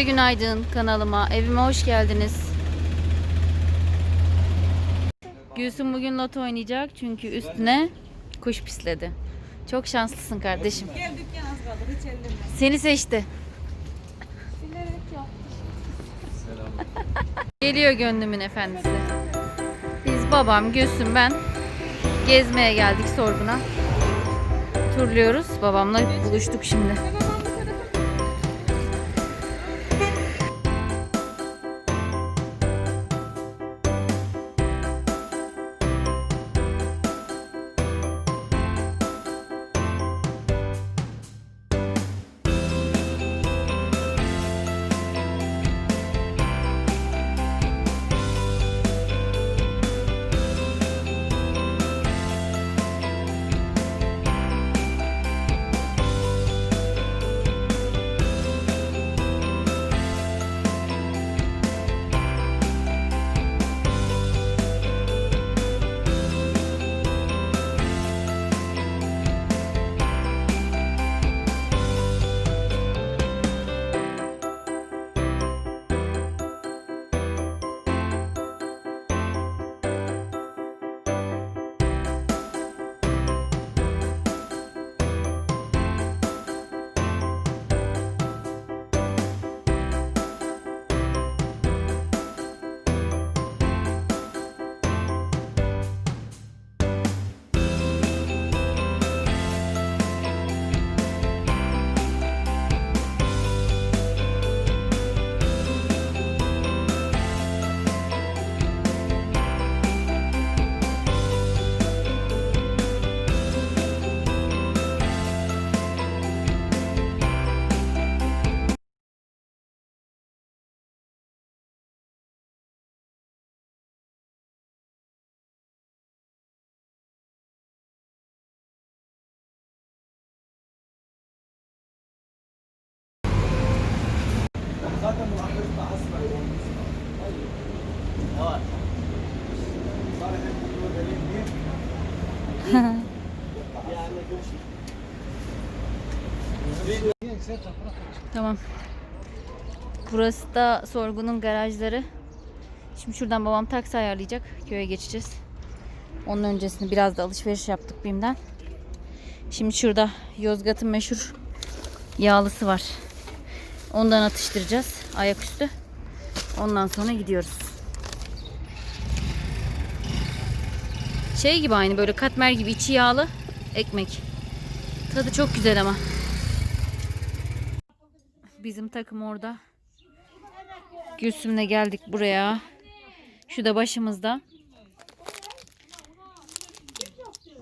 Herkese günaydın kanalıma, evime hoş geldiniz. Gülsüm bugün loto oynayacak çünkü üstüne kuş pisledi. Çok şanslısın kardeşim. Gel dükkan az kaldı hiç elleme. Seni seçti. Bilerek yaptı. Geliyor gönlümün efendisi. Biz babam, Gülsüm, ben gezmeye geldik sorguna. Turluyoruz. Babamla buluştuk şimdi. Tamam. Burası da sorgunun garajları. Şimdi şuradan babam taksi ayarlayacak. Köye geçeceğiz. Onun öncesinde biraz da alışveriş yaptık BİM'den. Şimdi şurada Yozgat'ın meşhur yağlısı var. Ondan atıştıracağız ayaküstü. Ondan sonra gidiyoruz. Şey gibi aynı böyle katmer gibi içi yağlı ekmek. Tadı çok güzel ama. Bizim takım orada. Gülsüm'le geldik buraya. Şu da başımızda.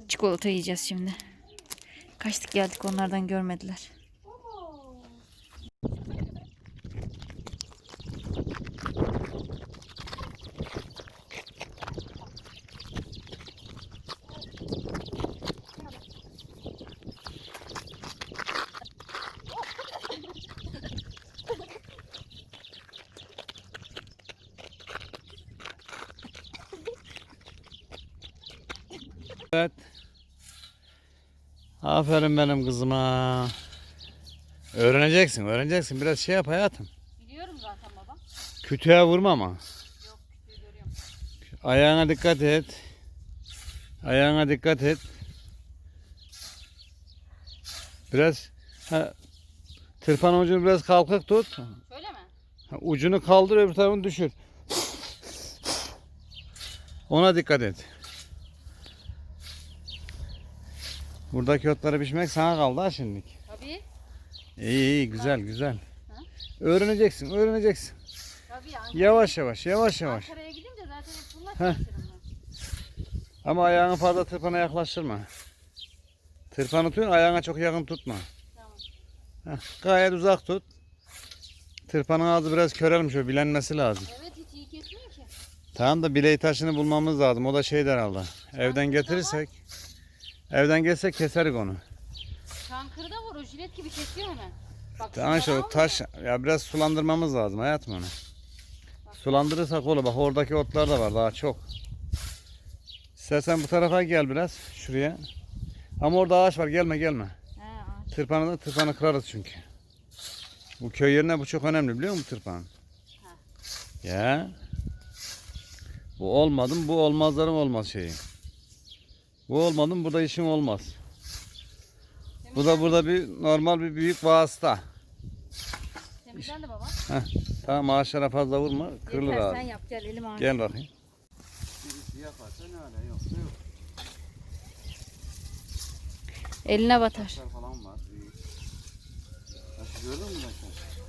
Çikolata yiyeceğiz şimdi. Kaçtık geldik onlardan görmediler. Evet. Aferin benim kızıma. Öğreneceksin, öğreneceksin. Biraz şey yap hayatım. Biliyorum zaten baba. Kütüğe vurma ama. Ayağına dikkat et. Ayağına dikkat et. Biraz ha, tırpanın ucunu biraz kalkık tut. Şöyle mi? Ha, Ucunu kaldır öbür tarafını düşür. Ona dikkat et. Buradaki otları biçmek sana kaldı ha şimdilik. Tabii. İyi iyi güzel güzel. Öğreneceksin öğreneceksin. Tabii ya. Yavaş yavaş yavaş yavaş. Ankara'ya gidince zaten hep bunlar Heh. çalışırım ben. Ama ayağını fazla tırpana yaklaştırma. Tırpanı tut ayağına çok yakın tutma. Tamam. Heh, gayet uzak tut. Tırpanın ağzı biraz körelmiş o bilenmesi lazım. Evet hiç iyi kesmiyor ki. Tamam da bileği taşını bulmamız lazım. O da şey herhalde. Evden getirirsek. Evden gelsek keserik onu. Çankırıda var o jilet gibi kesiyor hemen. Bak Tamam işte o taş ya. biraz sulandırmamız lazım hayatım onu. Sulandırırsak olur. Bak oradaki otlar da var daha çok. İstersen bu tarafa gel biraz şuraya. Ama orada ağaç var gelme gelme. He, ağaç. Tırpanı da tırpanı kırarız çünkü. Bu köy yerine bu çok önemli biliyor musun tırpan? Ya. Bu olmadı mı bu olmazların olmaz şeyi. Bu olmadı mı burada işin olmaz. Bu da burada bir normal bir büyük vasıta. Temizlendi baba. Heh. Tamam ağaçlara fazla vurma kırılır Yeter, abi. sen yap gel elim ağrıyor. Gel bakayım. Birisi yaparsa ne öyle yoksa yok. Eline batar. Taşlar falan var. büyük. Taşı gördün mü taşlar?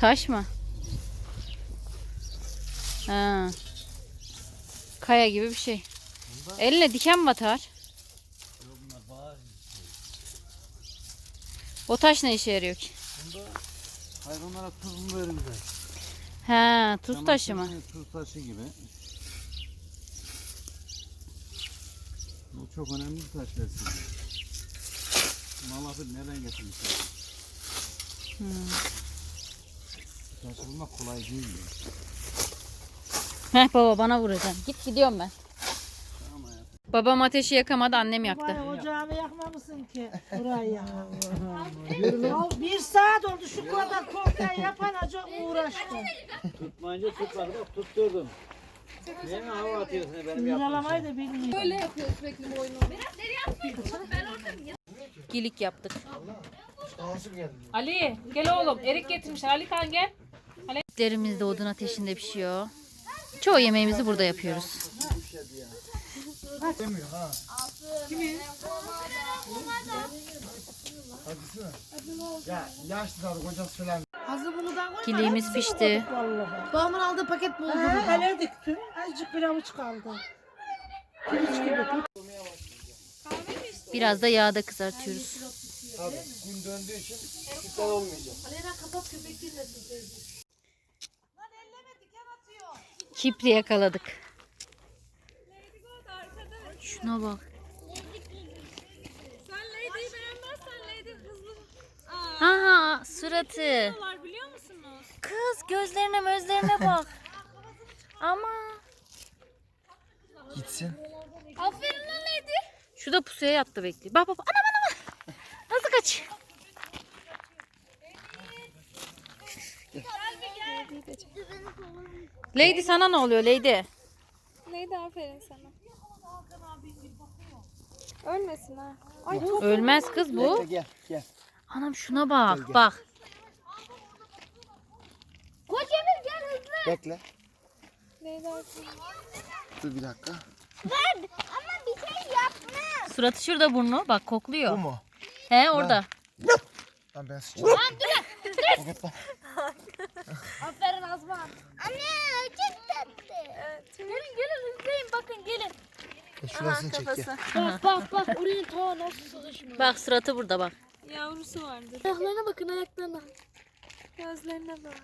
Taş mı? Ha. Kaya gibi bir şey. Eline diken batar. O taş ne işe yarıyor ki? Bunda hayvanlara tuz mu verildi? He, tuz taşı mı? Tuz taşı gibi. Bu çok önemli bir taş aslında. Malafı nereden getirmişler? Hmm. Bu Taşı bulmak kolay değil. mi? Heh baba bana vuracaksın. Git gidiyorum ben. Babam ateşi yakamadı annem yaktı. Vay ocağını yakmamışsın ki burayı ya. Ya bir saat oldu şu kadar korktan yapan acı uğraştı. Tutmayınca tutmadı bak tutturdum. Niye hava atıyorsun benim Yalamayı da bilmiyor. Gilik yaptık. Ali gel oğlum. Erik getirmişler. Ali kan gel. Etlerimiz de odun ateşinde pişiyor. Çoğu yemeğimizi burada yapıyoruz. Ya yaşlı da kocası falan. Giliğimiz pişti. Vallahi. Babamın aldığı paket bulgur. Ha, ele diktim. Azıcık bir avuç kaldı. Pirinç gibi. Biraz da yağda kızartıyoruz. Tabii gün döndüğü için iptal olmayacak. Kipri yakaladık. Şuna bak. Sen Lady'yi beğenmezsen Lady hızlı. Ha suratı. Var biliyor musunuz? Kız gözlerine gözlerine bak. Ama. Gitsin. Aferin lan Lady. Şu da pusuya yattı bekliyor. Bak bak bak. Anam anam. Nasıl kaç? Lady sana ne oluyor Lady? Lady aferin sana. Ölmesin ha. Ay Ölmez kız bu. Gel gel. Anam şuna bak bak. Kocamız gel hızlı. Bekle. Aferin. Dur bir dakika. Ama bir şey yapma. Suratı şurada burnu. Bak kokluyor. Bu mu? He orada. Lan ben sıçacağım. Paket bak. Aferin Azman. Anne çok tatlı. Evet. Gelin gelin hızlayın bakın gelin. E, Şurasını çek gel. Bak bak bak oraya ta nasıl sıkışmış. Bak suratı burada bak. Yavrusu vardır. Ayaklarına bakın ayaklarına. Gözlerine bak.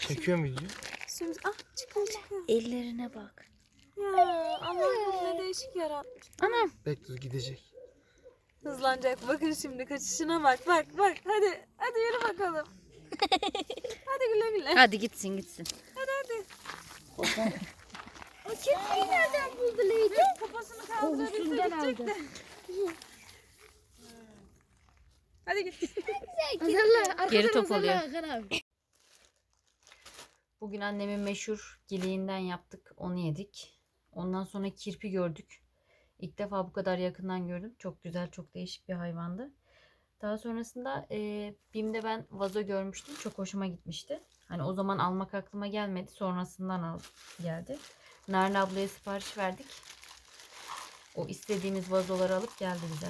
Çekiyor mu video? Sümüz ah çıkın çıkın. Ellerine bak. Ya Allah'ım ne değişik yaratmış. Anam. Bekle dur gidecek. Hızlanacak bakın şimdi kaçışına bak bak bak hadi hadi yürü bakalım. hadi güle güle. Hadi gitsin gitsin. Hadi hadi. O çiftliği nereden buldu Leydi? Kafasını kaldırabilse gidecek de. Hadi git. Geri top oluyor. Bugün annemin meşhur giliğinden yaptık. Onu yedik. Ondan sonra kirpi gördük. İlk defa bu kadar yakından gördüm. Çok güzel, çok değişik bir hayvandı. Daha sonrasında e, BİM'de ben vazo görmüştüm. Çok hoşuma gitmişti. Hani o zaman almak aklıma gelmedi. Sonrasından al geldi. Narin ablaya sipariş verdik. O istediğimiz vazoları alıp geldi bize.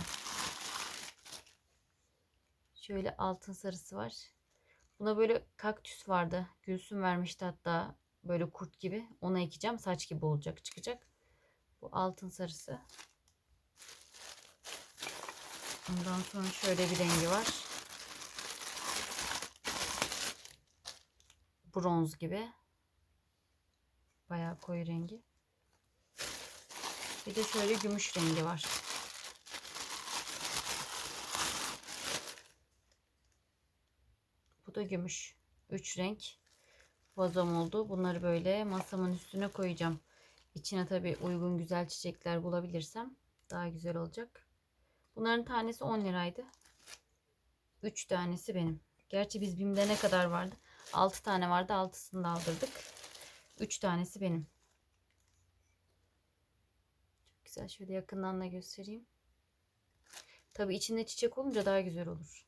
Şöyle altın sarısı var. Buna böyle kaktüs vardı. Gülsüm vermişti hatta böyle kurt gibi. Ona ekeceğim. Saç gibi olacak çıkacak. Bu altın sarısı. Ondan sonra şöyle bir rengi var. Bronz gibi. Bayağı koyu rengi. Bir de şöyle gümüş rengi var. Bu da gümüş. Üç renk vazom oldu. Bunları böyle masamın üstüne koyacağım. İçine tabii uygun güzel çiçekler bulabilirsem daha güzel olacak. Bunların tanesi 10 liraydı. 3 tanesi benim. Gerçi biz BİM'de ne kadar vardı? 6 tane vardı. 6'sını da aldırdık. 3 tanesi benim. Çok güzel. Şöyle yakından da göstereyim. Tabii içinde çiçek olunca daha güzel olur.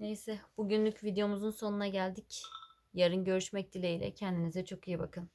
Neyse bugünlük videomuzun sonuna geldik. Yarın görüşmek dileğiyle. Kendinize çok iyi bakın.